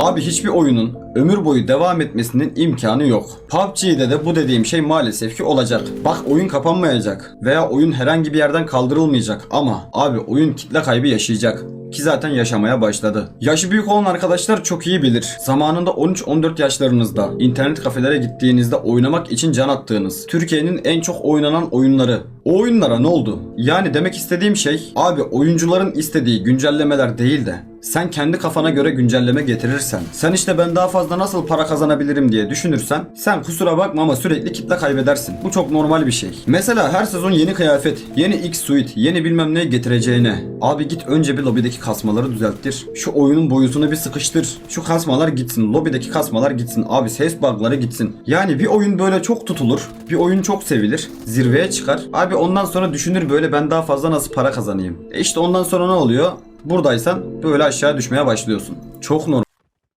Abi hiçbir oyunun ömür boyu devam etmesinin imkanı yok. PUBG'de de bu dediğim şey maalesef ki olacak. Bak oyun kapanmayacak veya oyun herhangi bir yerden kaldırılmayacak ama abi oyun kitle kaybı yaşayacak ki zaten yaşamaya başladı. Yaşı büyük olan arkadaşlar çok iyi bilir. Zamanında 13-14 yaşlarınızda internet kafelere gittiğinizde oynamak için can attığınız Türkiye'nin en çok oynanan oyunları. O oyunlara ne oldu? Yani demek istediğim şey abi oyuncuların istediği güncellemeler değil de sen kendi kafana göre güncelleme getirirsen, sen işte ben daha fazla nasıl para kazanabilirim diye düşünürsen, sen kusura bakma ama sürekli kitle kaybedersin. Bu çok normal bir şey. Mesela her sezon yeni kıyafet, yeni X suite, yeni bilmem ne getireceğine. Abi git önce bir kasmaları düzelttir. Şu oyunun boyutunu bir sıkıştır. Şu kasmalar gitsin, lobideki kasmalar gitsin. Abi ses bug'ları gitsin. Yani bir oyun böyle çok tutulur, bir oyun çok sevilir, zirveye çıkar. Abi ondan sonra düşünür böyle ben daha fazla nasıl para kazanayım. E işte ondan sonra ne oluyor? Buradaysan böyle aşağı düşmeye başlıyorsun. Çok normal.